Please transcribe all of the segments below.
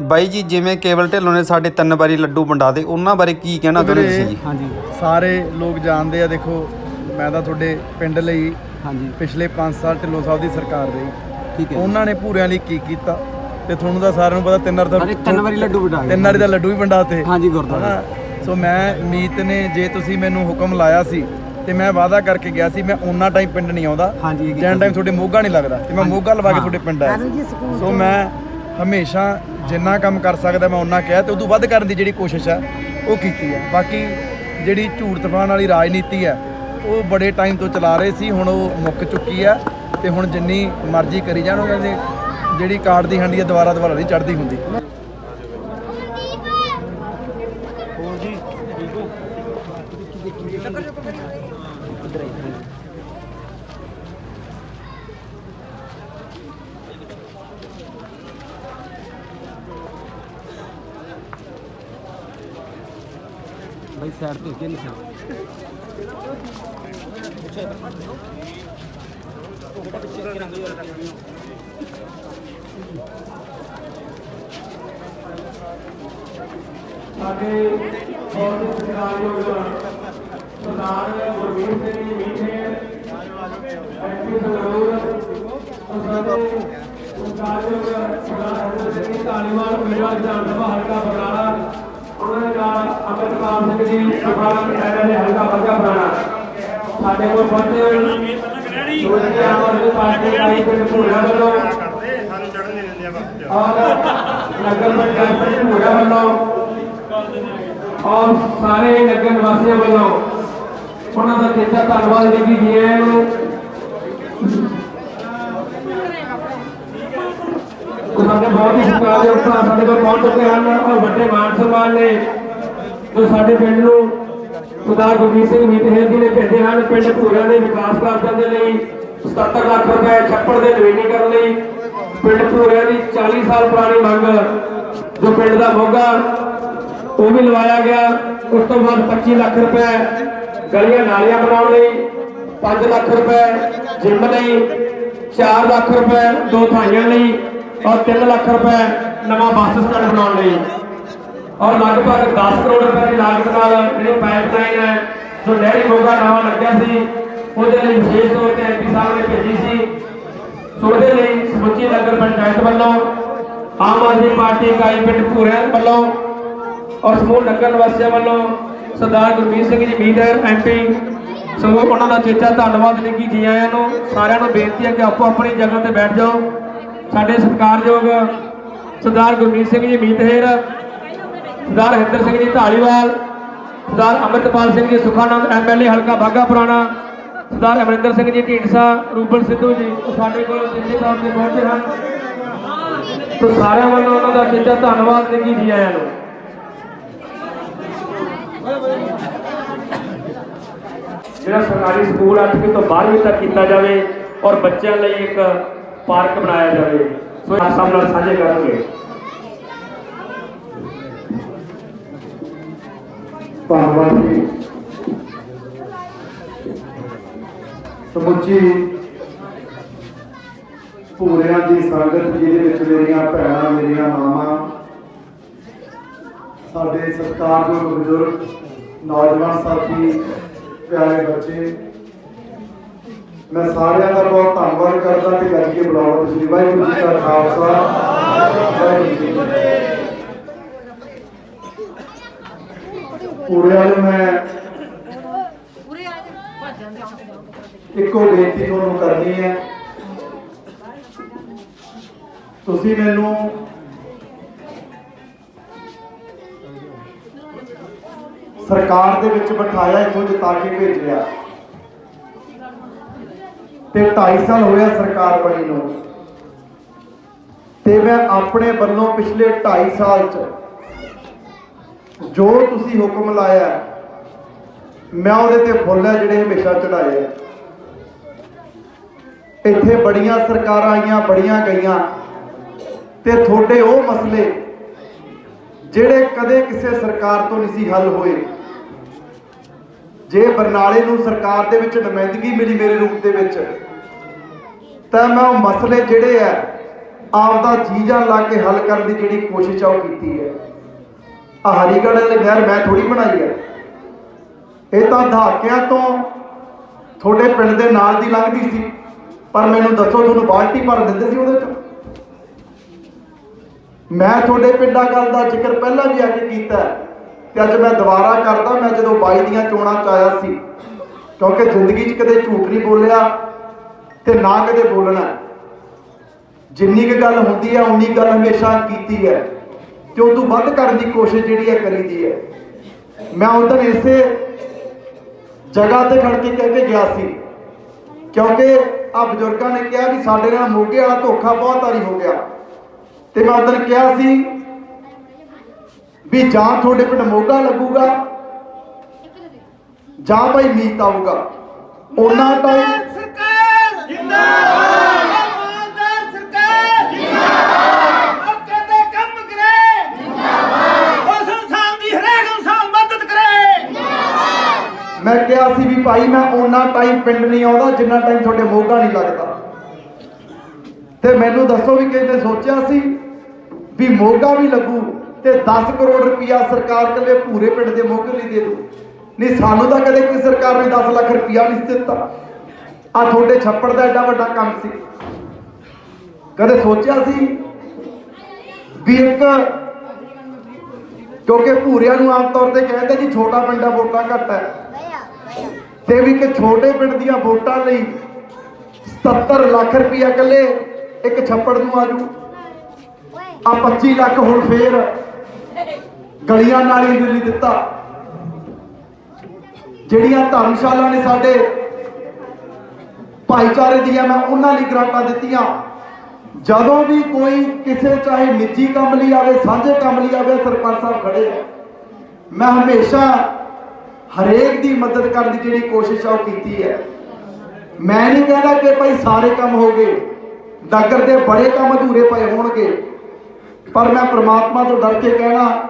ਬਾਈ ਜੀ ਜਿਵੇਂ ਕੇਵਲ ਢਿੱਲੋਂ ਨੇ ਸਾਡੇ ਤਿੰਨ ਵਾਰੀ ਲੱਡੂ ਵੰਡਾ ਦੇ ਉਹਨਾਂ ਬਾਰੇ ਕੀ ਕਹਿਣਾ ਚਾਹੁੰਦੇ ਤੁਸੀਂ ਜੀ? ਹਾਂਜੀ। ਸਾਰੇ ਲੋਕ ਜਾਣਦੇ ਆ ਦੇਖੋ ਮੈਂ ਤਾਂ ਤੁਹਾਡੇ ਪਿੰਡ ਲਈ ਹਾਂਜੀ। ਪਿਛਲੇ 5 ਸਾਲ ਢਿੱਲੋਂ ਸਾਹਿਬ ਦੀ ਸਰਕਾਰ ਰਹੀ। ਠੀਕ ਹੈ ਉਹਨਾਂ ਨੇ ਪੂਰਿਆਂ ਲਈ ਕੀ ਕੀਤਾ? ਤੇ ਤੁਹਾਨੂੰ ਤਾਂ ਸਾਰਿਆਂ ਨੂੰ ਪਤਾ ਤਿੰਨ ਤਿੰਨ ਵਾਰੀ ਲੱਡੂ ਵੰਡਾ ਤਿੰਨ ਵਾਰੀ ਦਾ ਲੱਡੂ ਵੀ ਵੰਡਾਤੇ ਹਾਂਜੀ ਗੁਰਦੁਆਰਾ। ਸੋ ਮੈਂ ਮੀਤ ਨੇ ਜੇ ਤੁਸੀਂ ਮੈਨੂੰ ਹੁਕਮ ਲਾਇਆ ਸੀ ਤੇ ਮੈਂ ਵਾਅਦਾ ਕਰਕੇ ਗਿਆ ਸੀ ਮੈਂ ਉਹਨਾਂ ਟਾਈਮ ਪਿੰਡ ਨਹੀਂ ਆਉਂਦਾ। ਜੈਨ ਟਾਈਮ ਤੁਹਾਡੇ ਮੋਗਾ ਨਹੀਂ ਲੱਗਦਾ ਤੇ ਮੈਂ ਮੋਗਾ ਲਵਾ ਕੇ। ਤੁਹਾਡੇ ਪਿੰਡ ਆਇਆ ਸੀ। ਸੋ ਮੈਂ ਹਮੇਸ਼ਾ ਜਿੰਨਾ ਕੰਮ ਕਰ ਸਕਦਾ ਮੈਂ ਉਹਨਾਂ ਕਿਹਾ ਤੇ ਉਦੋਂ ਵੱਧ ਕਰਨ ਦੀ ਜਿਹੜੀ ਕੋਸ਼ਿਸ਼ ਹੈ ਉਹ ਕੀਤੀ ਹੈ ਬਾਕੀ ਜਿਹੜੀ ਝੂਠ ਤਫਾਨ ਵਾਲੀ ਰਾਜਨੀਤੀ ਹੈ ਉਹ ਬੜੇ ਟਾਈਮ ਤੋਂ ਚਲਾ ਰਹੇ ਸੀ, ਹੁਣ ਉਹ ਮੁੱਕ ਚੁੱਕੀ ਹੈ ਤੇ ਹੁਣ ਜਿੰਨੀ ਮਰਜ਼ੀ ਕਰੀ ਜਾਣ ਉਹ ਕਹਿੰਦੇ ਜਿਹੜੀ ਕਾਰਡ ਦੀ ਹੰਡੀ ਹੈ ਦੁਬਾਰਾ ਦੁਬਾਰਾ ਨਹੀਂ ਚੜਦੀ ਹੁੰਦੀ ਬਾਈ ਸਾਈਡ ਤੇ ਕੇ ਨਿਸ਼ਾਨ ਸਾਡੇ ਬਹੁਤ ਸਤਿਕਾਰਯੋਗ ਸਰਦਾਰ ਗੁਰਮੀਤ ਸਿੰਘ ਜੀ ਮੀਠੇ ਐਮਪੀ ਸੰਗਰੂਰ ਸਾਡੇ ਸਤਿਕਾਰਯੋਗ ਸਰਦਾਰ ਹਰਜਿੰਦਰ ਸਿੰਘ ਧਾਲੀਵਾਲ ਮੇਰਾ ਵਿਧਾਨ ਸਭਾ ਹਲਕਾ ਬਰਨਾਲਾ, ਉਹਨਾਂ ਦੇ ਨਾਲ ਅਮਰਪਾਲ ਸਿੰਘ ਜੀ ਸਭਾਪਤੀ ਐਮਐਲਏ ਹਲਕਾ ਬੱਗਾ ਬਰਾਣਾ ਸਾਡੇ ਕੋਲ ਪਹੁੰਚੇ ਹੋਏ ਦੋਜੀ ਆਮ ਪਾਰਟੀ ਦਾ ਇੱਕ ਭੂੜਾ ਵੱਲੋਂ ਔਰ ਨਗਰ ਪੰਚਾਇਤ ਦੇ ਭੂੜਾ ਵੱਲੋਂ ਔਰ ਸਾਰੇ ਨਗਰ ਨਿਵਾਸੀਆਂ ਵੱਲੋਂ ਉਹਨਾਂ ਦਾ ਚੇਤਾ ਧੰਨਵਾਦ ਜੀ ਜੀ ਆਇਆਂ ਨੂੰ। ਸਾਡੇ ਬਹੁਤ ਹੀ ਸਤਿਕਾਰਯੋਗ ਭਰਾ ਸਾਡੇ ਕੋਲ ਪਹੁੰਚ ਚੁੱਕੇ ਹਨ ਔਰ ਵੱਡੇ ਮਾਨ ਸਨਮਾਨ ਨੇ ਜੋ ਸਾਡੇ ਪਿੰਡ ਨੂੰ ਸਰਦਾਰ ਗੁਰਮੀਤ ਸਿੰਘ ਮੀਤਹੇਰ ਜੀ ਨੇ ਭੇਜੇ ਹਨ, ਪਿੰਡ ਭੂਰਿਆਂ ਦੇ ਵਿਕਾਸ ਕਾਰਜਾਂ ਦੇ ਲਈ 77 ਲੱਖ ਰੁਪਏ ਛੱਪੜ ਦੇ ਨਵੀਨੀਕਰਨ ਲਈ। ਪਿੰਡ ਭੂਰਿਆਂ ਦੀ 40 ਸਾਲ ਪੁਰਾਣੀ ਮੰਗ, ਜੋ ਪਿੰਡ ਦਾ ਮੋਗਾ, ਉਹ ਵੀ ਲਵਾਇਆ ਗਿਆ। ਉਸ ਤੋਂ ਬਾਅਦ 25 ਲੱਖ ਰੁਪਏ ਗਲੀਆਂ ਨਾਲੀਆਂ ਬਣਾਉਣ ਲਈ 5 ਲੱਖ ਰੁਪਏ ਜਿੰਮ ਲਈ 4 ਲੱਖ ਰੁਪਏ ਦੋ ਥਾਈਆਂ ਲਈ ਔਰ 3 ਲੱਖ ਰੁਪਏ ਨਵਾਂ ਬੱਸ ਸਟੈਂਡ ਬਣਾਉਣ ਲਈ। ਔਰ ਲਗਭਗ 10 ਕਰੋੜ ਰੁਪਏ ਦੀ ਲਾਗਤ ਨਾਲ ਜਿਹੜੀ ਪਾਈਪਲਾਈਨ ਹੈ, ਜੋ ਨਹਿਰੀ ਮੋਗਾ ਨਵਾਂ ਲੱਗਿਆ ਸੀ, ਉਹਦੇ ਲਈ ਵਿਸ਼ੇਸ਼ ਤੌਰ ਤੇ ਐਮਪੀ ਸਾਹਿਬ ਨੇ ਭੇਜੀ ਸੀ। ਸੋ ਉਹਦੇ ਲਈ ਸਮੁੱਚੀ ਨਗਰ ਪੰਚਾਇਤ ਵੱਲੋਂ, ਆਮ ਆਦਮੀ ਪਾਰਟੀ ਇਕਾਈ ਪਿੰਡ ਭੂਰਿਆਂ ਵੱਲੋਂ ਔਰ ਸਮੂਹ ਨਗਰ ਨਿਵਾਸੀਆਂ ਵੱਲੋਂ ਸਰਦਾਰ ਗੁਰਮੀਤ ਸਿੰਘ ਜੀ ਮੀਦਰ ਐਮਪੀ ਸੋ ਉਹਨਾਂ ਦਾ ਚੇਚਾ ਧੰਨਵਾਦ ਨਿੱਗੀ ਜੀ ਆਇਆਂ ਨੂੰ ਸਾਰਿਆਂ ਨੂੰ ਬੇਨਤੀ ਹੈ ਕਿ ਆਪੋ ਆਪਣੀ ਜਗ੍ਹਾ ਤੇ ਬੈਠ ਜਾਓ। ਸਾਡੇ ਸਤਿਕਾਰਯੋਗ ਸਰਦਾਰ ਗੁਰਮੀਤ ਸਿੰਘ ਜੀ ਮੀਤਹੇਰ ਸਰਦਾਰ ਹਿੰਦਰ ਸਿੰਘ ਜੀ ਢਾਲੀਵਾਲ ਸਰਦਾਰ ਅੰਮ੍ਰਿਤਪਾਲ ਸਿੰਘ ਜੀ ਸੁਖਾਨੰਦ ਐਮਐਲਏ ਹਲਕਾ ਬਾਗਾ ਪੁਰਾਣਾ ਸਰਦਾਰ ਅਮਰਿੰਦਰ ਸਿੰਘ ਜੀ ਢੀਂਡਸਾ, ਰੂਬਲ ਸਿੱਧੂ ਜੀ, ਉਹ ਸਾਡੇ ਕੋਲ ਸਿੱਧੇ ਤੌਰ ਤੇ ਪਹੁੰਚੇ ਹਨ। ਤੋ ਸਾਰਿਆਂ ਵੱਲੋਂ ਉਹਨਾਂ ਦਾ ਚੇਚਾ ਧੰਨਵਾਦ ਨਿੱਗੀ ਜੀ ਆਇਆਂ ਨੂੰ। ਜਿਹੜਾ ਸਰਕਾਰੀ ਸਕੂਲ 8ਵੀਂ ਤੋਂ 12ਵੀਂ ਤੱਕ ਕੀਤਾ ਜਾਵੇ ਔਰ ਬੱਚਿਆਂ ਲਈ ਇੱਕ ਪਾਰਕ ਬਣਾਇਆ ਜਾਵੇ, ਸੋ ਆਪ ਨਾਲ ਸਾਂਝੇ ਕਰਾਂਗੇ। ਧੰਨਵਾਦ ਜੀ। ਸਮੁੱਚੀ ਪੂਰਿਆਂ ਦੀ ਸੰਗਤ ਜਿਹਦੇ ਵਿੱਚ ਮੇਰੀਆਂ ਭੈਣਾਂ, ਮੇਰੀਆਂ ਮਾਵਾਂ, ਸਾਡੇ ਸਤਿਕਾਰਯੋਗ ਬਜ਼ੁਰਗ, ਨੌਜਵਾਨ ਸਾਥੀ, ਪਿਆਰੇ ਬੱਚੇ, ਮੈਂ ਸਾਰਿਆਂ ਦਾ ਬਹੁਤ ਧੰਨਵਾਦ ਕਰਦਾ ਕਿ ਗੱਜ ਕੇ ਬੁਲਾਉਣਾ ਤੁਸੀਂ ਵਾਹਿਗੁਰੂ ਜੀ ਕਾ ਖਾਲਸਾ। ਵਾਹਿਗੁਰੂ ਜੀ ਕੀ ਫਤਿਹ। ਪੂਰਿਆਂ ਨੂੰ ਮੈਂ ਇੱਕੋ ਬੇਨਤੀ ਤੁਹਾਨੂੰ ਕਰਨੀ ਹੈ। ਤੁਸੀਂ ਮੈਨੂੰ ਸਰਕਾਰ ਦੇ ਵਿੱਚ ਬਿਠਾਇਆ ਇੱਥੋਂ ਜਿਤਾ ਕੇ ਭੇਜਿਆ ਤੇ 2.5 ਸਾਲ ਹੋਇਆ ਸਰਕਾਰ ਬਣੀ ਨੂੰ। ਤੇ ਮੈਂ ਆਪਣੇ ਵੱਲੋਂ ਪਿਛਲੇ 2.5 ਸਾਲ ਚ ਜੋ ਤੁਸੀਂ ਹੁਕਮ ਲਾਇਆ, ਮੈਂ ਉਹਦੇ ਤੇ ਫੁੱਲ ਹੈ ਜਿਹੜੇ ਹਮੇਸ਼ਾ ਚੜਾਏ ਆ। ਇੱਥੇ ਬੜੀਆਂ ਸਰਕਾਰਾਂ ਆਈਆਂ, ਬੜੀਆਂ ਗਈਆਂ। ਤੇ ਤੁਹਾਡੇ ਉਹ ਮਸਲੇ, ਜਿਹੜੇ ਕਦੇ ਕਿਸੇ ਸਰਕਾਰ ਤੋਂ ਨਹੀਂ ਸੀ ਹੱਲ ਹੋਏ। ਜੇ ਬਰਨਾਲੇ ਨੂੰ ਸਰਕਾਰ ਦੇ ਵਿੱਚ ਨੁਮਾਇੰਦਗੀ ਮਿਲੀ ਮੇਰੇ ਰੂਪ ਦੇ ਵਿੱਚ, ਤਾਂ ਮੈਂ ਉਹ ਮਸਲੇ ਜਿਹੜੇ ਆ, ਆਪਦਾ ਜੀ ਜਾਨ ਲਾ ਕੇ ਹੱਲ ਕਰਨ ਦੀ ਜਿਹੜੀ ਕੋਸ਼ਿਸ਼ ਆ ਉਹ ਕੀਤੀ ਹੈ। ਹਰੀਗੜ੍ਹ ਵਾਲੀ ਨਹਿਰ ਮੈਂ ਥੋੜੀ ਬਣਾਈ ਹੈ ਇਹ ਤਾਂ ਦਹਾਕਿਆਂ ਤੋਂ ਤੁਹਾਡੇ ਪਿੰਡ ਦੇ ਨਾਲ ਦੀ ਲੰਘਦੀ ਸੀ, ਪਰ ਮੈਨੂੰ ਦੱਸੋ ਤੁਹਾਨੂੰ ਬਾਲਟੀ ਭਰ ਦਿੰਦੇ ਸੀ ਉਹਦੇ ਚ। ਮੈਂ ਤੁਹਾਡੇ ਪਿੰਡਾਂ ਗੱਲ ਦਾ ਜ਼ਿਕਰ ਪਹਿਲਾਂ ਵੀ ਅੱਜ ਕੀਤਾ ਹੈ ਤੇ ਅੱਜ ਮੈਂ ਦੁਬਾਰਾ ਕਰਦਾ, ਮੈਂ ਜਦੋਂ 22 ਦੀਆਂ ਚੋਣਾਂ ਚ ਆਇਆ ਸੀ, ਕਿਉਂਕਿ ਜ਼ਿੰਦਗੀ 'ਚ ਕਦੇ ਝੂਠ ਨਹੀਂ ਬੋਲਿਆ ਤੇ ਨਾ ਕਦੇ ਬੋਲਣਾ। ਜਿੰਨੀ ਕੁ ਗੱਲ ਹੁੰਦੀ ਹੈ, ਉਨੀ ਗੱਲ ਹਮੇਸ਼ਾ ਕੀਤੀ ਹੈ। ਤੇ ਤੋਂ ਵੱਧ ਕਰਨ ਦੀ ਕੋਸ਼ਿਸ਼ ਜਿਹੜੀ ਹੈ ਕਰੀਦੀ ਹੈ। ਮੈਂ ਉਦੋਂ ਇਸੇ ਜਗ੍ਹਾ ਤੇ ਖੜ ਕੇ ਕਹਿ ਕੇ ਗਿਆ ਸੀ। ਕਿਉਂਕਿ ਆ ਬਜ਼ੁਰਗਾਂ ਨੇ ਕਿਹਾ ਵੀ ਸਾਡੇ ਨਾਲ ਮੋਗੇ ਵਾਲਾ ਧੋਖਾ ਬਹੁਤ ਵਾਰੀ ਹੋ ਗਿਆ। ਤੇ ਮੈਂ ਉਦੋਂ ਕਿਹਾ ਸੀ ਵੀ ਜਾਂ ਤੁਹਾਡੇ ਪਿੰਡ ਮੋਗਾ ਲੱਗੂਗਾ ਜਾਂ ਭਾਈ ਮੀਤ ਆਊਗਾ। ਉਹਨਾਂ ਟਾਈਮ ਜਿੰਦਾਬਾਦ ਇਮਾਨਦਾਰ ਸਰਕਾਰ ਜਿੰਦਾਬਾਦ ਮੌਕੇ ਤੇ ਕੰਮ ਕਰੇ ਜਿੰਦਾਬਾਦ ਉਸ ਇਨਸਾਨ ਦੀ ਹਰੇਕ ਇਨਸਾਨ ਮਦਦ ਕਰੇ ਮੈਂ ਕਿਹਾ ਸੀ ਵੀ ਭਾਈ, ਮੈਂ ਉਹਨਾਂ ਟਾਈਮ ਪਿੰਡ ਨਹੀਂ ਆਉਂਦਾ ਜਿੰਨਾ ਟਾਈਮ ਤੁਹਾਡੇ ਮੋਗਾ ਨਹੀਂ ਲੱਗਦਾ। ਤੇ ਮੈਨੂੰ ਦੱਸੋ ਵੀ ਕਿਹਨੇ ਸੋਚਿਆ ਸੀ ਵੀ ਮੋਗਾ ਵੀ ਲੱਗੂ ਤੇ 10 ਕਰੋੜ ਰੁਪਇਆ ਸਰਕਾਰ ਕੱਲੇ ਪੂਰੇ ਪਿੰਡ ਦੇ ਮੋਗੇ ਲਈ ਦੇ ਦੂ ਨਹੀਂ, ਸਾਨੂੰ ਤਾਂ ਕਦੇ ਕੋਈ ਸਰਕਾਰ ਨੇ 10 ਲੱਖ ਰੁਪਇਆ ਨਹੀਂ ਸੀ ਦਿੱਤਾ। ਆ ਤੁਹਾਡੇ ਛੱਪੜ ਦਾ ਐਡਾ ਵੱਡਾ ਕੰਮ ਸੀ। ਕਦੇ ਸੋਚਿਆ ਸੀ ਵੀ ਇੱਕ ਕਿਉਂਕਿ ਭੂਰਿਆਂ ਨੂੰ ਆਮ ਤੌਰ ਤੇ ਕਹਿੰਦੇ ਜੀ ਛੋਟਾ ਪਿੰਡਾ ਵੋਟਾਂ ਘੱਟ ਹੈ ਤੇ ਵੀ ਇੱਕ ਛੋਟੇ ਪਿੰਡ ਦੀਆਂ ਵੋਟਾਂ ਲਈ 77 ਲੱਖ ਰੁਪਇਆ ਇਕੱਲੇ ਇੱਕ ਛੱਪੜ ਨੂੰ ਆਜੂ। ਆ 25 ਲੱਖ ਹੁਣ ਫੇਰ ਗਲੀਆਂ ਨਾਲੀਆਂ ਦੇ ਲਈ ਦਿੱਤਾ। ਜਿਹੜੀਆਂ ਧਰਮਸ਼ਾਲਾ ਨੇ ਸਾਡੇ ਭਾਈਚਾਰੇ ਦੀਆਂ ਮੈਂ ਉਹਨਾਂ ਲਈ ਗ੍ਰਾਂਟਾਂ ਦਿੱਤੀਆਂ। ਜਦੋਂ ਵੀ ਕੋਈ ਕਿਸੇ ਚਾਹੇ ਨਿੱਜੀ ਕੰਮ ਲਈ ਆਵੇ, ਸਾਂਝੇ ਕੰਮ ਲਈ ਆਵੇ, ਸਰਪੰਚ ਸਾਹਿਬ ਖੜੇ ਆ। ਮੈਂ ਹਮੇਸ਼ਾ ਹਰੇਕ ਦੀ ਮਦਦ ਕਰਨ ਦੀ ਜਿਹੜੀ ਕੋਸ਼ਿਸ਼ ਆ ਉਹ ਕੀਤੀ ਹੈ। ਮੈਂ ਨਹੀਂ ਕਹਿੰਦਾ ਕਿ ਭਾਈ ਸਾਰੇ ਕੰਮ ਹੋ ਗਏ ਨਗਰ ਦੇ ਬੜੇ ਕੰਮ ਅਧੂਰੇ ਪਏ ਹੋਣਗੇ, ਪਰ ਮੈਂ ਪ੍ਰਮਾਤਮਾ ਤੋਂ ਡਰ ਕੇ ਕਹਿਣਾ,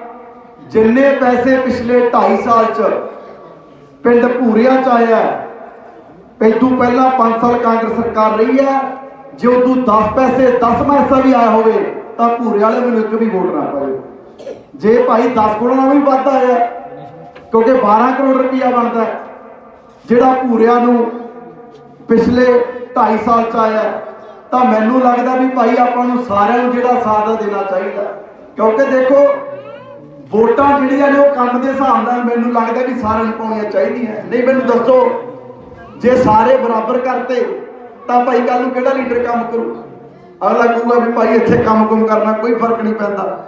ਜਿੰਨੇ ਪੈਸੇ ਪਿਛਲੇ 2.5 ਸਾਲ ਚ ਪਿੰਡ ਭੂਰਿਆਂ ਚ ਆਇਆ ਪੈਦੂ ਪਹਿਲਾਂ 5 ਸਾਲ ਕਾਂਗਰਸ ਸਰਕਾਰ ਰਹੀ ਹੈ, ਜੇ ਉਦੋਂ 10 ਪੈਸੇ 10 ਪੈਸਾ ਵੀ ਆਇਆ ਹੋਵੇ, ਤਾਂ ਭੂਰੇ ਵਾਲੇ ਮੈਨੂੰ ਇੱਕ ਵੀ ਵੋਟ ਨਾ ਪਾਇਓ। ਜੇ ਭਾਈ 10 ਗੁਣਾ ਨਾਲ ਵੀ ਵੱਧ ਆਇਆ ਕਿਉਂਕਿ 12 ਕਰੋੜ ਰੁਪਇਆ ਬਣਦਾ ਜਿਹੜਾ ਭੂਰਿਆਂ ਨੂੰ ਪਿਛਲੇ 2.5 ਸਾਲ ਚ ਆਇਆ ਤਾਂ ਮੈਨੂੰ ਲੱਗਦਾ ਵੀ ਭਾਈ ਆਪਾਂ ਨੂੰ ਸਾਰਿਆਂ ਨੂੰ ਜਿਹੜਾ ਸਾਥ ਦੇਣਾ ਚਾਹੀਦਾ ਕਿਉਂਕਿ ਦੇਖੋ, ਵੋਟਾਂ ਜਿਹੜੀਆਂ ਨੇ ਉਹ ਕੰਮ ਦੇ ਹਿਸਾਬ ਨਾਲ ਮੈਨੂੰ ਲੱਗਦਾ ਵੀ ਸਾਰਿਆਂ ਨੂੰ ਪਾਉਣੀਆਂ ਚਾਹੀਦੀਆਂ ਨਹੀਂ, ਮੈਨੂੰ ਦੱਸੋ, ਜੇ ਸਾਰੇ ਬਰਾਬਰ ਕਰਤੇ, ਤਾਂ ਭਾਈ ਕੱਲ ਨੂੰ ਕਿਹੜਾ ਲੀਡਰ ਕੰਮ ਕਰੂ ਅਗਲਾ ਕਹੂਗਾ ਵੀ ਭਾਈ ਇੱਥੇ ਕੰਮ ਕੁਮ ਕਰਨਾ ਕੋਈ ਫ਼ਰਕ ਨਹੀਂ ਪੈਂਦਾ।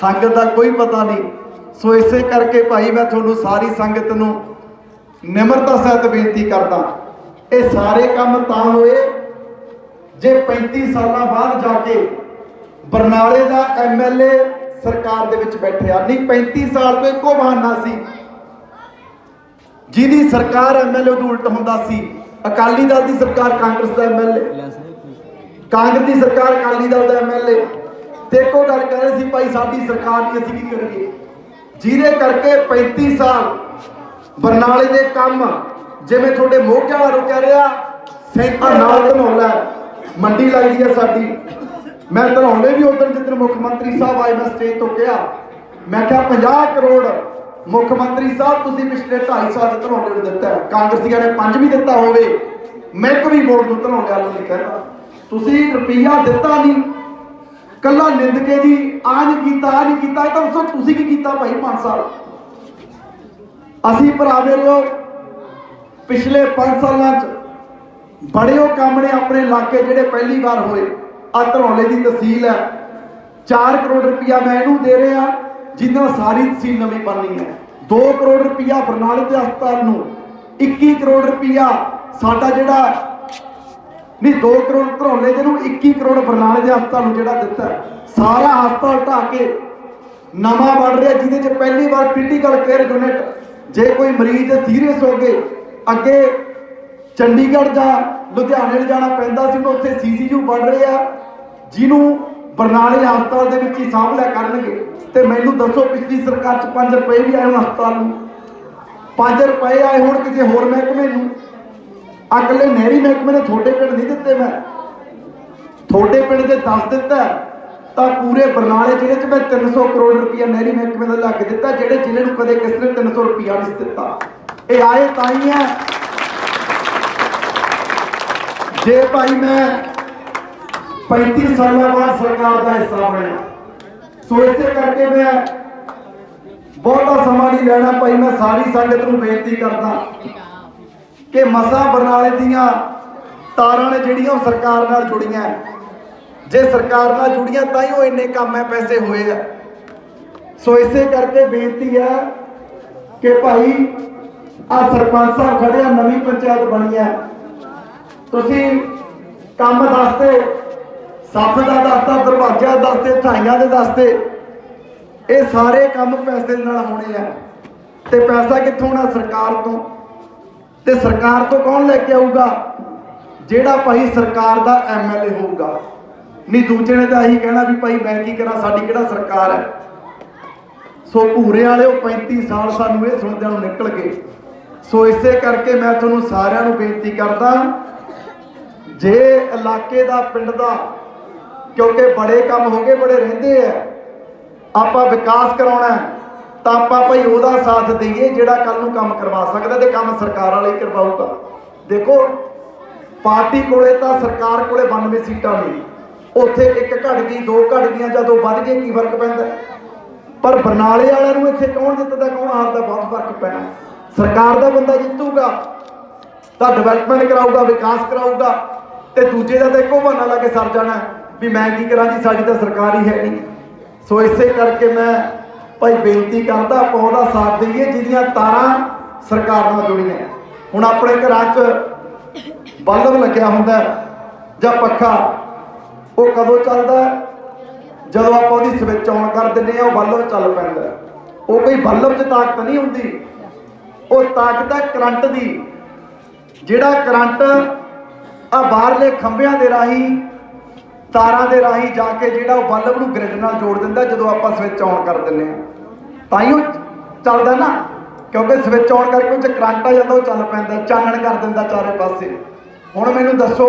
ਸੰਗਤ ਦਾ ਕੋਈ ਪਤਾ ਨਹੀਂ ਸੋ ਇਸੇ ਕਰਕੇ ਭਾਈ ਮੈਂ ਤੁਹਾਨੂੰ ਸਾਰੀ ਸੰਗਤ ਨੂੰ ਨਿਮਰਤਾ ਸਹਿਤ ਬੇਨਤੀ ਕਰਦਾ। ਇਹ ਸਾਰੇ ਕੰਮ ਤਾਂ ਹੋਏ, ਜੇ 35 ਸਾਲਾਂ ਬਾਅਦ ਜਾ ਕੇ ਬਰਨਾਲੇ ਦਾ ਐਮਐਲਏ ਸਰਕਾਰ ਦੇ ਵਿੱਚ ਬੈਠਿਆ। ਨਹੀਂ 35 ਸਾਲ ਤੋਂ ਇੱਕੋ ਬਹਾਨਾ ਸੀ। ਜਿਹਦੀ ਸਰਕਾਰ ਐਮਐਲਏ ਤੋਂ ਉਲਟ ਹੁੰਦਾ ਸੀ, ਅਕਾਲੀ ਦਲ ਦੀ ਸਰਕਾਰ ਕਾਂਗਰਸ ਦਾ ਐਮਐਲਏ ਕਾਂਗਰਸ ਦੀ ਸਰਕਾਰ ਅਕਾਲੀ ਦਲ ਦਾ ਐਮਐਲਏ ਤੇ ਇੱਕੋ ਗੱਲ ਕਰ ਰਹੇ ਸੀ, ਭਾਈ ਸਾਡੀ ਸਰਕਾਰ ਨਹੀਂ ਅਸੀਂ ਕੀ ਕਰੀਏ? ਜਿਹਦੇ ਕਰਕੇ 35 ਸਾਲ ਬਰਨਾਲੇ ਦੇ ਕੰਮ ਜਿਵੇਂ ਤੁਹਾਡੇ ਮੋਢੇ ਵਾਲਾ ਰੁਕਿਆ ਰਿਹਾ ਸੈਂਟਰ ਨਾਲ ਧਨੌਲਾ ਮੰਡੀ ਲੱਗਦੀ ਹੈ ਸਾਡੀ। ਮੈਂ ਧਨੌਲੇ ਵੀ ਉਦੋਂ ਜਿੱਦਣ ਮੁੱਖ ਮੰਤਰੀ ਸਾਹਿਬ ਆਏ ਮੈਂ ਸਟੇਜ ਤੋਂ ਕਿਹਾ। ਮੈਂ ਕਿਹਾ 50 ਕਰੋੜ ਮੁੱਖ ਮੰਤਰੀ ਸਾਹਿਬ ਤੁਸੀਂ ਪਿਛਲੇ 2.5 ਸਾਲ ਚ ਧਨੌਲੇ ਨੂੰ ਦਿੱਤਾ ਕਾਂਗਰਸੀਆਂ ਨੇ ਪੰਜ ਵੀ ਦਿੱਤਾ ਹੋਵੇ। ਮੈਂ ਇੱਕ ਵੀ ਵੋਟ ਨੂੰ ਧਨੌਲੇ ਵਾਲੋਂ ਨਹੀਂ ਕਹਿੰਦਾ। ਤੁਸੀਂ ਰੁਪਈਆ ਦਿੱਤਾ ਨਹੀਂ। ਕੱਲਾ ਨਿੰਦ ਕੇ ਜੀ ਆ ਨਹੀਂ ਕੀਤਾ ਆ ਨਹੀਂ ਕੀਤਾ, ਇਹ ਤਾਂ ਦੱਸੋ ਤੁਸੀਂ ਕੀ ਕੀਤਾ ਭਾਈ 5 ਸਾਲ? ਅਸੀਂ ਭਰਾ ਮੇਰਿਓ ਪਿਛਲੇ 5 ਸਾਲਾਂ ਚ ਬੜੇ ਉਹ ਕੰਮ ਨੇ ਆਪਣੇ ਇਲਾਕੇ ਜਿਹੜੇ ਪਹਿਲੀ ਵਾਰ ਹੋਏ। ਆ ਧਰੌਲੇ ਦੀ ਤਹਿਸੀਲ ਹੈ। 4 ਕਰੋੜ ਰੁਪਇਆ ਮੈਂ ਇਹਨੂੰ ਦੇ ਰਿਹਾ, ਜਿਹਦੇ ਸਾਰੀ ਤਹਿਸੀਲ ਨਵੀਂ ਬਣਨੀ ਹੈ। 2 ਕਰੋੜ ਰੁਪਇਆ ਬਰਨਾਲੇ ਦੇ ਹਸਪਤਾਲ ਨੂੰ 21 ਕਰੋੜ ਰੁਪਇਆ ਸਾਡਾ ਜਿਹੜਾ ਨਹੀਂ 2 ਕਰੋੜ ਧਰੌਲੇ ਜਿਹਨੂੰ ਨੂੰ 21 ਕਰੋੜ ਬਰਨਾਲੇ ਦੇ ਹਸਪਤਾਲ ਨੂੰ ਜਿਹੜਾ ਦਿੱਤਾ ਸਾਰਾ ਹਸਪਤਾਲ ਢਾ ਕੇ ਨਵਾਂ ਬਣ ਰਿਹਾ, ਜਿਹਦੇ ਚ ਪਹਿਲੀ ਵਾਰ ਕ੍ਰਿਟੀਕਲ ਕੇਅਰ ਯੂਨਿਟ ਜੇ ਕੋਈ ਮਰੀਜ਼ ਸੀਰੀਅਸ ਹੋ ਗਏ, ਅੱਗੇ ਚੰਡੀਗੜ੍ਹ ਜਾਂ ਲੁਧਿਆਣੇ ਲਿਜਾਣਾ ਪੈਂਦਾ ਸੀ ਉਹ ਉੱਥੇ ਸੀਸੀਯੂ ਬਣ ਰਹੇ ਆ, ਜਿਹਨੂੰ ਬਰਨਾਲੇ ਹਸਪਤਾਲ ਦੇ ਵਿੱਚ ਹੀ ਸਾਂਭ ਲਿਆ ਕਰਨਗੇ। ਤੇ ਮੈਨੂੰ ਦੱਸੋ, ਪਿਛਲੀ ਸਰਕਾਰ ਚ 5 ਰੁਪਏ ਵੀ ਆਏ ਹੁਣ ਹਸਪਤਾਲ ਨੂੰ। 5 ਰੁਪਏ ਆਏ ਹੁਣ ਕਿਸੇ ਹੋਰ ਮਹਿਕਮੇ ਨੂੰ। ਅਗਲੇ ਨਹਿਰੀ ਮਹਿਕਮੇ ਨੇ ਤੁਹਾਡੇ ਪਿੰਡ ਨਹੀਂ ਦਿੱਤੇ ਮੈਂ। ਤੁਹਾਡੇ ਪਿੰਡ ਦੇ ਦੱਸ ਦਿੱਤਾ ਤਾਂ ਪੂਰੇ ਬਰਨਾਲੇ ਜ਼ਿਲ੍ਹੇ 'ਚ ਮੈਂ 300 ਕਰੋੜ ਰੁਪਇਆ ਨਹਿਰੀ ਮਹਿਕਮੇ ਦਾ ਲੱਗ ਦਿੱਤਾ, ਜਿਹੜੇ ਜ਼ਿਲ੍ਹੇ ਨੂੰ ਕਦੇ ਕਿਸੇ ਨੇ 300 ਰੁਪਇਆ ਨਹੀਂ ਦਿੱਤਾ। ਇਹ ਆਏ ਤਾਂ ਹੀ ਹੈ। ਜੇ ਭਾਈ ਮੈਂ 35 ਸਾਲਾਂ ਬਾਅਦ ਸਰਕਾਰ ਦਾ ਹਿੱਸਾ ਬਣਿਆ, ਸੋ ਇਸੇ ਕਰਕੇ ਮੈਂ ਬਹੁਤਾ ਸਮਾਂ ਨਹੀਂ ਲੈਣਾ। ਭਾਈ ਮੈਂ ਸਾਰੀ ਸੰਗਤ ਨੂੰ ਬੇਨਤੀ ਕਰਦਾ। ਕਿ ਮਸਾ ਬਰਨਾਲੇ ਦੀਆਂ ਤਾਰਾਂ ਨੇ ਜਿਹੜੀਆਂ ਉਹ ਸਰਕਾਰ ਨਾਲ ਜੁੜੀਆਂ ਜੇ ਸਰਕਾਰ ਨਾਲ ਜੁੜੀਆਂ ਤਾਂ ਹੀ ਉਹ ਇੰਨੇ ਕੰਮ ਹੈ, ਪੈਸੇ ਹੋਏ ਆ। ਸੋ ਇਸੇ ਕਰਕੇ ਬੇਨਤੀ ਹੈ ਕਿ ਭਾਈ ਆ ਸਰਪੰਚ ਸਾਹਿਬ ਖੜੇ ਨਵੀਂ ਪੰਚਾਇਤ ਬਣੀ ਹੈ। ਤੁਸੀਂ ਕੰਮ ਦੱਸਦੇ ਸੱਤ ਦਾ ਦੱਸਦਾ, ਦਰਵਾਜ਼ਾ ਦੱਸਦੇ ਠਾਈਆਂ ਦੇ ਦੱਸਦੇ, ਇਹ ਸਾਰੇ ਕੰਮ ਪੈਸੇ ਨਾਲ ਹੋਣੇ ਆ। ਤੇ ਪੈਸਾ ਕਿੱਥੋਂ ਆਉਣਾ ਸਰਕਾਰ ਤੋਂ? ਤੇ ਸਰਕਾਰ ਤੋਂ ਕੌਣ ਲੈ ਕੇ ਆਊਗਾ? ਜਿਹੜਾ ਭਾਈ ਸਰਕਾਰ ਦਾ ਐਮਐਲਏ ਹੋਊਗਾ। ਨਹੀਂ ਦੂਜੇ ਨੇ ਤਾਂ ਇਹੀ ਕਹਿਣਾ ਵੀ ਭਾਈ ਮੈਂ ਕੀ ਕਰਾਂ? ਸਾਡੀ ਕਿਹੜਾ ਸਰਕਾਰ ਹੈ? ਸੋ ਭੂਰੇ ਵਾਲੇ ਉਹ 35 ਸਾਲ ਸਾਨੂੰ ਇਹ ਸੁਣਦਿਆਂ ਨੂੰ ਨਿਕਲ ਗਏ। ਸੋ ਇਸੇ ਕਰਕੇ ਮੈਂ ਤੁਹਾਨੂੰ ਸਾਰਿਆਂ ਨੂੰ ਬੇਨਤੀ ਕਰਦਾ ਜੇ ਇਲਾਕੇ ਦਾ ਪਿੰਡ ਦਾ ਕਿਉਂਕਿ ਬੜੇ ਕੰਮ ਹੋ ਗਏ ਬੜੇ ਰਹਿੰਦੇ ਆ ਆਪਾਂ ਵਿਕਾਸ ਕਰਾਉਣਾ ਹੈ, ਤਾਂ ਆਪਾਂ ਭਾਈ ਉਹਦਾ ਸਾਥ ਦਈਏ ਜਿਹੜਾ ਕੱਲ ਨੂੰ ਕੰਮ ਕਰਵਾ ਸਕਦਾ ਤੇ ਕੰਮ ਸਰਕਾਰ ਵਾਲੇ ਕਰਵਾਊਗਾ। ਦੇਖੋ, ਪਾਰਟੀ ਕੋਲੇ ਤਾਂ ਸਰਕਾਰ ਕੋਲੇ 92 ਸੀਟਾਂ ਨੇ। ਉੱਥੇ ਇੱਕ ਘਟ ਗਈ ਦੋ ਘਟ ਗਈਆਂ ਜਦੋਂ ਵੱਧ ਗਏ ਕੀ ਫ਼ਰਕ ਪੈਂਦਾ? ਪਰ ਬਰਨਾਲੇ ਵਾਲਿਆਂ ਨੂੰ ਇੱਥੇ ਕੌਣ ਜਿੱਤਦਾ, ਕੌਣ ਹਾਰਦਾ ਬਹੁਤ ਫ਼ਰਕ ਪੈਣਾ। ਸਰਕਾਰ ਦਾ ਬੰਦਾ ਜਿੱਤੂਗਾ, ਤਾਂ ਡਿਵੈਲਪਮੈਂਟ ਕਰਾਊਗਾ, ਵਿਕਾਸ ਕਰਾਊਗਾ, ਤੇ ਦੂਜੇ ਦਾ ਤਾਂ ਇੱਕੋ ਬਹਾਨਾ ਲਾ ਕੇ ਸਰ ਜਾਣਾ ਵੀ ਮੈਂ ਕੀ ਕਰਾਂ ਜੀ, ਸਾਡੀ ਤਾਂ ਸਰਕਾਰ ਹੀ ਹੈ ਨਹੀਂ। ਸੋ ਇਸੇ ਕਰਕੇ ਮੈਂ ਭਾਈ ਬੇਨਤੀ ਕਰਦਾ ਆਪਾਂ ਉਹਦਾ ਸਾਥ ਦਈਏ, ਜਿਹਦੀਆਂ ਤਾਰਾਂ ਸਰਕਾਰ ਨਾਲ ਜੁੜੀਆਂ ਹੁਣ ਆਪਣੇ ਘਰਾਂ 'ਚ ਬਲਬ ਲੱਗਿਆ ਹੁੰਦਾ ਜਾਂ ਪੱਖਾ, ਉਹ ਕਦੋਂ ਚੱਲਦਾ ਜਦੋਂ ਆਪਾਂ ਉਹਦੀ ਸਵਿਚ ਆਨ ਕਰ ਦਿੰਦੇ ਆ ਉਹ ਬਲਬ ਚੱਲ ਪੈਂਦਾ ਉਹ ਕੋਈ ਬਲਬ 'ਚ ਤਾਕਤ ਨਹੀਂ ਹੁੰਦੀ। ਉਹ ਤਾਕਤ ਹੈ ਕਰੰਟ ਦੀ। ਜਿਹੜਾ ਕਰੰਟ ਆ ਬਾਹਰਲੇ ਖੰਭਿਆਂ ਦੇ ਰਾਹੀਂ ਤਾਰਾਂ ਦੇ ਰਾਹੀਂ ਜਾ ਕੇ ਜਿਹੜਾ ਉਹ ਬਲਬ ਨੂੰ ਗ੍ਰਿਡ ਨਾਲ ਜੋੜ ਦਿੰਦਾ ਜਦੋਂ ਆਪਾਂ ਸਵਿਚ ਆਨ ਕਰ ਦਿੰਦੇ ਆ ਤਾਂ ਹੀ। ਉਹ ਚੱਲਦਾ ਨਾ, ਕਿਉਂਕਿ ਸਵਿਚ ਆਨ ਕਰਕੇ ਉਹ 'ਚ ਕਰੰਟ ਆ ਜਾਂਦਾ, ਉਹ ਚੱਲ ਪੈਂਦਾ, ਚਾਨਣ ਕਰ ਦਿੰਦਾ ਚਾਰੇ ਪਾਸੇ। ਹੁਣ ਮੈਨੂੰ ਦੱਸੋ,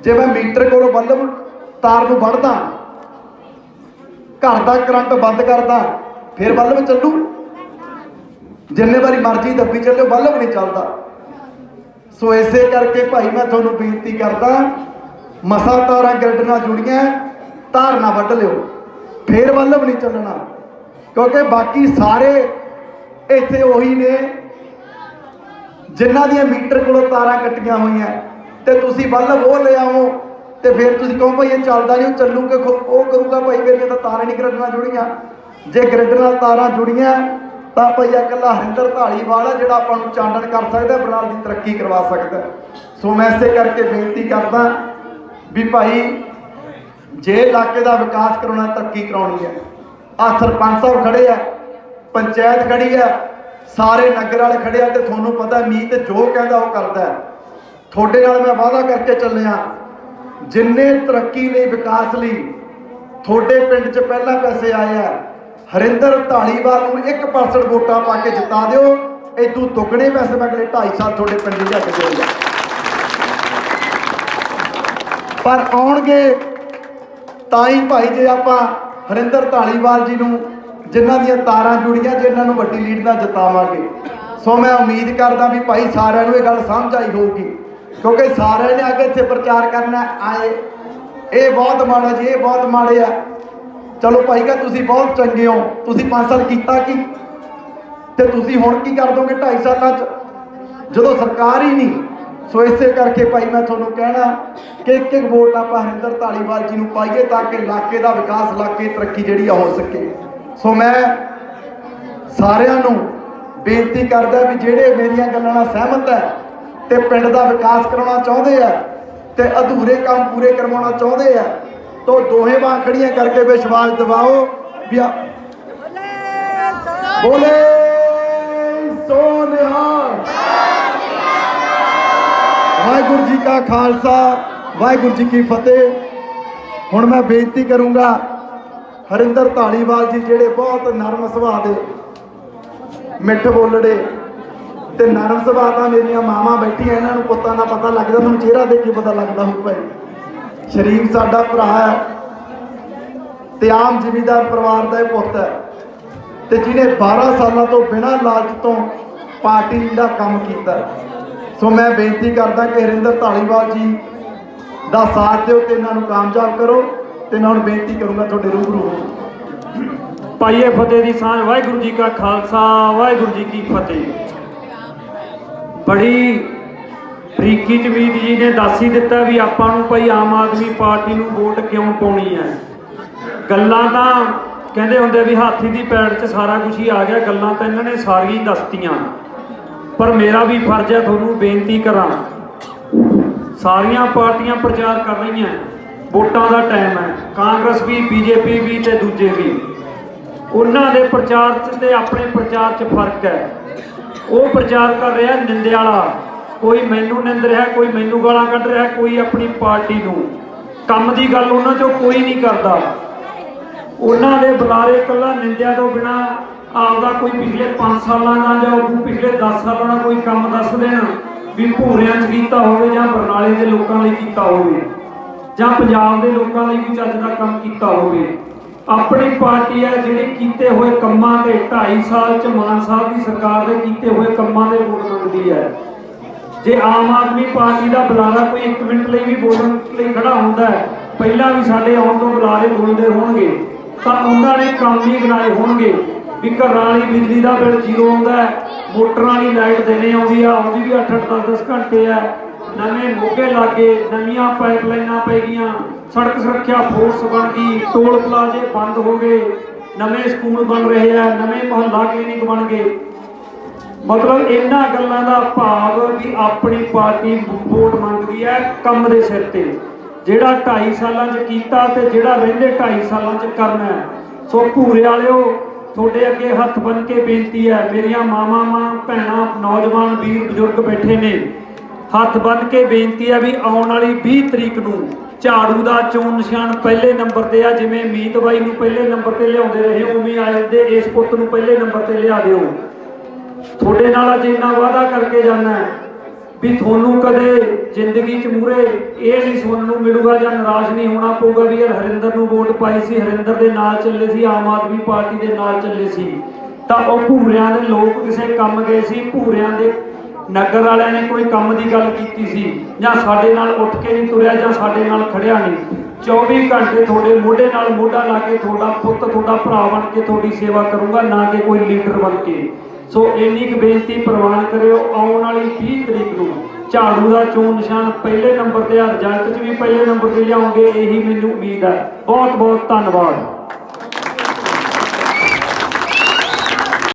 ਜੇ ਮੈਂ ਮੀਟਰ ਕੋਲੋਂ ਬਲਬ ਤਾਰ ਨੂੰ ਵੜਦਾ ਘਰ ਦਾ ਕਰੰਟ ਬੰਦ ਕਰਦਾ, ਫਿਰ ਬਲਬ ਚੱਲੂ? ਜਿੰਨੇ ਵਾਰੀ ਮਰਜ਼ੀ ਦੱਬੀ ਚੱਲਿਓ, ਬਲਬ ਨਹੀਂ ਚੱਲਦਾ। ਸੋ ਇਸੇ ਕਰਕੇ ਭਾਈ ਮੈਂ ਤੁਹਾਨੂੰ ਬੇਨਤੀ ਕਰਦਾ ਮਸਾ ਤਾਰਾਂ ਗ੍ਰਿਡ ਨਾਲ ਜੁੜੀਆਂ ਤਾਰ ਨਾ ਵੱਢ ਲਿਓ। ਫੇਰ ਬਲਬ ਨਹੀਂ ਚੱਲਣਾ। ਕਿਉਂਕਿ ਬਾਕੀ ਸਾਰੇ ਇੱਥੇ ਉਹੀ ਨੇ, ਜਿਨ੍ਹਾਂ ਦੀਆਂ ਮੀਟਰ ਕੋਲੋਂ ਤਾਰਾਂ ਕੱਟੀਆਂ ਹੋਈਆਂ। ਤੇ ਤੁਸੀਂ ਬਲਬ ਉਹ ਲਿਆਓ ਆਓ, ਤੇ ਫਿਰ ਤੁਸੀਂ ਕਹੋ ਭਾਈ ਇਹ ਚੱਲਦਾ ਨਹੀਂ, ਉਹ ਚੱਲੂਗਾ ਉਹ ਕਰੂਗਾ ਭਾਈ ਮੇਰੀਆਂ ਤਾਂ ਤਾਰਾਂ ਨਹੀਂ ਗ੍ਰਿਡ ਨਾਲ ਜੁੜੀਆਂ। ਜੇ ਗ੍ਰਿਡ ਨਾਲ ਤਾਰਾਂ ਜੁੜੀਆਂ, ਤਾਂ ਭਾਈ ਇਕੱਲਾ ਹਰਿੰਦਰ ਢਾਲੀਵਾਲ ਆ ਜਿਹੜਾ ਆਪਾਂ ਨੂੰ ਚਾਨਣ ਕਰ ਸਕਦਾ ਬਰਨਾਲ ਦੀ ਤਰੱਕੀ ਕਰਵਾ ਸਕਦਾ। ਸੋ ਮੈਂ ਇਸੇ ਕਰਕੇ ਬੇਨਤੀ ਕਰਦਾ ਵੀ ਭਾਈ, ਜੇ ਇਲਾਕੇ ਦਾ ਵਿਕਾਸ ਕਰਾਉਣਾ ਤਰੱਕੀ ਕਰਾਉਣੀ ਹੈ? ਆ ਸਰਪੰਚ ਸਾਹਿਬ ਖੜੇ ਆ, ਪੰਚਾਇਤ ਖੜੀ ਆ, ਸਾਰੇ ਨਗਰ ਵਾਲੇ ਖੜੇ ਆ ਤੇ ਤੁਹਾਨੂੰ ਪਤਾ ਮੀਤ ਜੋ ਕਹਿੰਦਾ ਉਹ ਕਰਦਾ ਤੁਹਾਡੇ ਨਾਲ ਮੈਂ ਵਾਅਦਾ ਕਰਕੇ ਚੱਲਿਆ, ਜਿੰਨੇ ਤਰੱਕੀ ਲਈ, ਵਿਕਾਸ ਲਈ ਤੁਹਾਡੇ ਪਿੰਡ 'ਚ ਪਹਿਲਾਂ ਪੈਸੇ ਆਏ ਆ, ਹਰਿੰਦਰ ਢਾਲੀਵਾਲ ਨੂੰ 1% ਵੋਟਾਂ ਪਾ ਕੇ ਜਿਤਾ ਦਿਓ ਇਦੋਂ ਦੁੱਗਣੇ ਪੈਸੇ ਮੈਂ ਅਗਲੇ 2.5 ਸਾਲ ਤੁਹਾਡੇ ਪਿੰਡ 'ਚ ਜਾ ਦੇਊਗਾ ਪਰ ਆਉਣਗੇ ਤਾਂ ਹੀ ਭਾਈ ਜੇ ਆਪਾਂ ਹਰਿੰਦਰ ਢਾਲੀਵਾਲ ਜੀ ਨੂੰ ਜਿਨ੍ਹਾਂ ਦੀਆਂ ਤਾਰਾਂ ਜੁੜੀਆਂ ਜਿਨ੍ਹਾਂ ਨੂੰ ਵੱਡੀ ਲੀਡ ਨਾਲ ਜਿਤਾਵਾਂਗੇ। ਸੋ ਮੈਂ ਉਮੀਦ ਕਰਦਾ ਵੀ ਭਾਈ ਸਾਰਿਆਂ ਨੂੰ ਇਹ ਗੱਲ ਸਮਝ ਆਈ ਹੋਊਗੀ। ਕਿਉਂਕਿ ਸਾਰਿਆਂ ਨੇ ਅੱਗੇ ਇੱਥੇ ਪ੍ਰਚਾਰ ਕਰਨਾ ਆਏ, ਇਹ ਬਹੁਤ ਮਾੜਾ ਜੀ, ਇਹ ਬਹੁਤ ਮਾੜੇ ਆ। ਚਲੋ ਭਾਈ ਕਾ, ਤੁਸੀਂ ਬਹੁਤ ਚੰਗੇ ਹੋ। ਤੁਸੀਂ 5 ਸਾਲ ਕੀਤਾ ਕੀ? ਤੇ ਤੁਸੀਂ ਹੁਣ ਕੀ ਕਰ ਦੋਗੇ 2.5 ਸਾਲਾਂ 'ਚ? ਜਦੋਂ ਸਰਕਾਰ ਹੀ ਨਹੀਂ ਸੋ ਇਸੇ ਕਰਕੇ ਭਾਈ ਮੈਂ ਤੁਹਾਨੂੰ ਕਹਿਣਾ ਕਿ ਇੱਕ ਇੱਕ ਵੋਟ ਆਪਾਂ ਹਰਿੰਦਰ ਢਾਲੀਵਾਲ ਜੀ ਨੂੰ ਪਾਈਏ ਤਾਂ ਕਿ ਇਲਾਕੇ ਦਾ ਵਿਕਾਸ ਇਲਾਕੇ ਤਰੱਕੀ ਜਿਹੜੀ ਆ ਹੋ ਸਕੇ। ਸੋ ਮੈਂ ਸਾਰਿਆਂ ਨੂੰ ਬੇਨਤੀ ਕਰਦਾ ਵੀ ਜਿਹੜੇ ਮੇਰੀਆਂ ਗੱਲਾਂ ਨਾਲ ਸਹਿਮਤ ਹੈ ਤੇ ਪਿੰਡ ਦਾ ਵਿਕਾਸ ਕਰਾਉਣਾ ਚਾਹੁੰਦੇ ਆ ਤੇ ਅਧੂਰੇ ਕੰਮ ਪੂਰੇ ਕਰਵਾਉਣਾ ਚਾਹੁੰਦੇ ਆ ਤਾਂ ਦੋਹੇ ਬਾਂਹ ਖੜੀਆਂ ਕਰਕੇ ਵਿਸ਼ਵਾਸ ਦਿਵਾਓ ਵੀ ਬੋਲੇ ਸੋਨਿਹਾਲ ਵਾਹਿਗੁਰੂ ਜੀ ਕਾ ਖਾਲਸਾ, ਵਾਹਿਗੁਰੂ ਜੀ ਕੀ ਫਤਿਹ। ਹੁਣ ਮੈਂ ਬੇਨਤੀ ਕਰੂੰਗਾ ਹਰਿੰਦਰ ਢਾਲੀਵਾਲ ਜੀ ਜਿਹੜੇ ਬਹੁਤ ਨਰਮ ਸੁਭਾਅ ਦੇ, ਮਿੱਠ ਬੋਲੜੇ ਤੇ ਨਰਮ ਸੁਭਾਅ ਦਾ ਮੇਰੀਆਂ ਮਾਵਾਂ ਬੈਠੀਆਂ, ਇਹਨਾਂ ਨੂੰ ਪੁੱਤਾਂ ਦਾ ਪਤਾ ਲੱਗਦਾ ਤੁਹਾਨੂੰ ਚਿਹਰਾ ਦੇਖ ਕੇ ਪਤਾ ਲੱਗਦਾ ਹੋਊ ਭਾਈ। ਸ਼ਰੀਫ ਸਾਡਾ ਭਰਾ ਹੈ ਤੇ ਆਮ ਜਿਮੀਦਾਰ ਪਰਿਵਾਰ ਦਾ ਇਹ ਪੁੱਤ ਹੈ ਤੇ ਜਿਹਨੇ 12 ਸਾਲਾਂ ਤੋਂ ਬਿਨਾਂ ਲਾਲਚ ਤੋਂ ਪਾਰਟੀ ਦਾ ਕੰਮ ਕੀਤਾ। ਸੋ ਮੈਂ ਬੇਨਤੀ ਕਰਦਾ ਕਿ ਹਰਿੰਦਰ ਧਾਲੀਵਾਲ ਜੀ ਦਾ ਸਾਥ ਦਿਓ ਤੇ ਇਹਨਾਂ ਨੂੰ ਕਾਮਯਾਬ ਕਰੋ ਤੇ ਮੈਂ ਬੇਨਤੀ ਕਰੂੰਗਾ ਤੁਹਾਡੇ ਰੂਬਰੂ ਹੋ ਪਾਈਏ ਫਤਿਹ ਦੀ ਸਾਂਝ, ਵਾਹਿਗੁਰੂ ਜੀ ਕਾ ਖਾਲਸਾ, ਵਾਹਿਗੁਰੂ ਜੀ ਕੀ ਫਤਿਹ। ਬੜੀ ਬਰੀਕੀ ਜਮੀਦ ਜੀ ਨੇ ਦੱਸ ਹੀ ਦਿੱਤਾ ਵੀ ਆਪਾਂ ਨੂੰ ਭਾਈ ਆਮ ਆਦਮੀ ਪਾਰਟੀ ਨੂੰ ਵੋਟ ਕਿਉਂ ਪਾਉਣੀ ਹੈ। ਗੱਲਾਂ ਤਾਂ ਕਹਿੰਦੇ ਹੁੰਦੇ ਵੀ ਹਾਥੀ ਦੀ ਪੈੜ 'ਚ ਸਾਰਾ ਕੁਝ ਹੀ ਆ ਗਿਆ, ਗੱਲਾਂ ਤਾਂ ਇਹਨਾਂ ਨੇ ਸਾਰੀਆਂ ਦੱਸਤੀਆਂ। ਪਰ ਮੇਰਾ ਵੀ ਫਰਜ਼ ਹੈ ਤੁਹਾਨੂੰ ਬੇਨਤੀ ਕਰਾਂ। ਸਾਰੀਆਂ ਪਾਰਟੀਆਂ ਪ੍ਰਚਾਰ ਕਰ ਰਹੀਆਂ ਵੋਟਾਂ ਦਾ ਟਾਈਮ ਹੈ। ਕਾਂਗਰਸ ਵੀ, ਬੀਜੇਪੀ ਵੀ ਤੇ ਦੂਜੇ ਵੀ। ਉਹਨਾਂ ਦੇ ਪ੍ਰਚਾਰ 'ਚ ਤੇ ਆਪਣੇ ਪ੍ਰਚਾਰ 'ਚ ਫ਼ਰਕ ਹੈ। ਉਹ ਪ੍ਰਚਾਰ ਕਰ ਰਿਹਾ ਨਿੰਦੇ ਵਾਲਾ ਕੋਈ ਮੈਨੂੰ ਨਿੰਦ ਰਿਹਾ, ਕੋਈ ਮੈਨੂੰ ਗਾਲਾਂ ਕੱਢ ਰਿਹਾ, ਕੋਈ ਆਪਣੀ ਪਾਰਟੀ ਨੂੰ। ਕੰਮ ਦੀ ਗੱਲ ਉਹਨਾਂ 'ਚੋਂ ਕੋਈ ਨਹੀਂ ਕਰਦਾ। ਉਹਨਾਂ ਦੇ ਬੁਲਾਰੇ ਕੱਲਾ ਨਿੰਦਿਆ ਤੋਂ ਬਿਨਾ ਆਪਦਾ ਕੋਈ ਪਿਛਲੇ 5 ਸਾਲਾਂ ਦਾ ਜਾਂ ਉਹ ਪਿਛਲੇ 10 ਸਾਲਾਂ ਦਾ ਕੋਈ ਕੰਮ ਦੱਸ ਦੇਣ ਵੀ ਭੂਰਿਆਂ 'ਚ ਕੀਤਾ ਹੋਵੇ ਜਾਂ ਬਰਨਾਲੇ ਦੇ ਲੋਕਾਂ ਲਈ ਕੀਤਾ ਹੋਵੇ ਜਾਂ ਪੰਜਾਬ ਦੇ ਲੋਕਾਂ ਲਈ ਵੀ ਚੱਜ ਦਾ ਕੰਮ ਕੀਤਾ ਹੋਵੇ। ਆਪਣੀ ਪਾਰਟੀ ਹੈ ਜਿਹੜੀ ਕੀਤੇ ਹੋਏ ਕੰਮਾਂ ਤੇ 2.5 ਸਾਲ ਚ ਮਾਨ ਸਾਹਿਬ ਦੀ ਸਰਕਾਰ ਦੇ ਕੀਤੇ ਹੋਏ ਕੰਮਾਂ ਦੇ ਵੋਟ ਮੰਗਦੀ ਹੈ। ਜੇ ਆਮ ਆਦਮੀ ਪਾਰਟੀ ਦਾ ਬੁਲਾਰਾ ਕੋਈ 1 ਮਿੰਟ ਲਈ ਵੀ ਬੋਲਣ ਲਈ ਖੜਾ ਹੁੰਦਾ ਹੈ, ਪਹਿਲਾਂ ਵੀ ਸਾਡੇ ਆਉਣ ਤੋਂ ਬੁਲਾਰੇ ਬੋਲਦੇ ਹੋਣਗੇ, ਤਾਂ ਉਹਨਾਂ ਨੇ ਕੰਮ ਵੀ ਬਣਾਏ ਹੋਣਗੇ। ਵੀ ਘਰਾਂ ਵਾਲੀ ਬਿਜਲੀ ਦਾ ਬਿੱਲ ਜ਼ੀਰੋ ਆਉਂਦਾ ਮੋਟਰਾਂ ਵਾਲੀ ਲਾਈਟ ਦੇਣੇ ਆਉਂਦੀ ਆ, ਆਉਂਦੀ ਵੀ 8-8 10-10 ਘੰਟੇ ਆ। ਨਵੇਂ ਮੋਗੇ ਲਾਗੇ, ਨਵੀਆਂ ਪਾਈਪਲਾਈਨਾਂ ਪੈ ਗਈਆਂ, ਸੜਕ ਸੁਰੱਖਿਆ ਫੋਰਸ ਬਣ ਗਈ, ਟੋਲ ਪਲਾਜ਼ੇ ਬੰਦ ਹੋ ਗਏ, ਨਵੇਂ ਸਕੂਲ ਬਣ ਰਹੇ ਆ, ਨਵੇਂ ਮੁਹੱਲਾ ਕਲੀਨਿਕ ਬਣ ਗਏ। ਮਤਲਬ ਇਹਨਾਂ ਗੱਲਾਂ ਦਾ ਭਾਵ ਵੀ ਆਪਣੀ ਪਾਰਟੀ ਵੋਟ ਮੰਗਦੀ ਹੈ ਕੰਮ ਦੇ ਸਿਰ ਤੇ। ਜਿਹੜਾ 2.5 ਸਾਲਾਂ 'ਚ ਕੀਤਾ ਤੇ ਜਿਹੜਾ ਰਹਿੰਦੇ 2.5 ਸਾਲਾਂ 'ਚ ਕਰਨਾ ਹੈ। ਸੋ ਭੂਰੇ ਵਾਲਿਓ ਤੁਹਾਡੇ ਅੱਗੇ ਹੱਥ ਬੰਨ ਕੇ ਬੇਨਤੀ ਹੈ, ਮੇਰੀਆਂ ਮਾਵਾਂ, ਮਾਂ, ਭੈਣਾਂ, ਨੌਜਵਾਨ, ਵੀਰ, ਬਜ਼ੁਰਗ ਬੈਠੇ ਨੇ। ਹੱਥ ਬੰਨ ਕੇ ਬੇਨਤੀ ਹੈ ਵੀ ਆਉਣ ਵਾਲੀ 20 ਤਰੀਕ ਨੂੰ ਝਾੜੂ ਦਾ ਚੋਣ ਨਿਸ਼ਾਨ ਪਹਿਲੇ ਨੰਬਰ ਤੇ ਆ, ਜਿਵੇਂ ਮੀਤ ਬਾਈ ਨੂੰ ਪਹਿਲੇ ਨੰਬਰ ਤੇ ਲਿਆਉਂਦੇ ਰਹੇ, ਉਵੇਂ ਆਏ ਦੇ ਇਸ ਪੁੱਤ ਨੂੰ ਪਹਿਲੇ ਨੰਬਰ ਤੇ ਲਿਆ ਦਿਓ। ਤੁਹਾਡੇ ਨਾਲ ਅੱਜ ਇੰਨਾ ਵਾਅਦਾ ਕਰਕੇ ਜਾਣਾ ਵੀ ਤੁਹਾਨੂੰ ਕਦੇ ਜ਼ਿੰਦਗੀ 'ਚ ਮੂਰੇ ਇਹ ਨਹੀਂ ਸੁਣਨ ਨੂੰ ਮਿਲੂਗਾ ਜਾਂ ਨਿਰਾਸ਼ ਨਹੀਂ ਹੋਣਾ ਪਊਗਾ ਵੀ ਯਾਰ ਹਰਿੰਦਰ ਨੂੰ ਵੋਟ ਪਾਈ ਸੀ, ਹਰਿੰਦਰ ਦੇ ਨਾਲ ਚੱਲੇ ਸੀ, ਆਮ ਆਦਮੀ ਪਾਰਟੀ ਦੇ ਨਾਲ ਚੱਲੇ ਸੀ। ਤਾਂ ਉਹ ਭੂਰਿਆਂ ਦੇ ਲੋਕ ਕਿਸੇ ਕੰਮ ਗਏ ਸੀ, ਭੂਰਿਆਂ ਦੇ ਨਗਰ ਵਾਲਿਆਂ ਨੇ ਕੋਈ ਕੰਮ ਦੀ ਗੱਲ ਕੀਤੀ ਸੀ, ਜਾਂ ਸਾਡੇ ਨਾਲ ਉੱਠ ਕੇ ਨਹੀਂ ਤੁਰਿਆ, ਜਾਂ ਸਾਡੇ ਨਾਲ ਖੜਿਆ ਨਹੀਂ। 24 ਘੰਟੇ ਤੁਹਾਡੇ ਮੋਢੇ ਨਾਲ ਮੋਢਾ ਲਾ ਕੇ ਤੁਹਾਡਾ ਪੁੱਤ, ਤੁਹਾਡਾ ਭਰਾ ਬਣ ਕੇ ਤੁਹਾਡੀ ਸੇਵਾ ਕਰੂੰਗਾ, ਨਾ ਕਿ ਕੋਈ ਲੀਡਰ ਬਣ ਕੇ। ਸੋ ਇੰਨੀ ਕੁ ਬੇਨਤੀ ਪ੍ਰਵਾਨ ਕਰਿਓ, ਆਉਣ ਵਾਲੀ 20 ਤਰੀਕ ਨੂੰ ਝਾੜੂ ਦਾ ਚੋਣ ਨਿਸ਼ਾਨ ਪਹਿਲੇ ਨੰਬਰ ਤੇ ਆ, ਰਿਜ਼ਲਟ 'ਚ ਵੀ ਪਹਿਲੇ ਨੰਬਰ ਤੇ ਲਿਆਉਂਗੇ, ਇਹੀ ਮੈਨੂੰ ਉਮੀਦ ਹੈ। ਬਹੁਤ ਬਹੁਤ ਧੰਨਵਾਦ।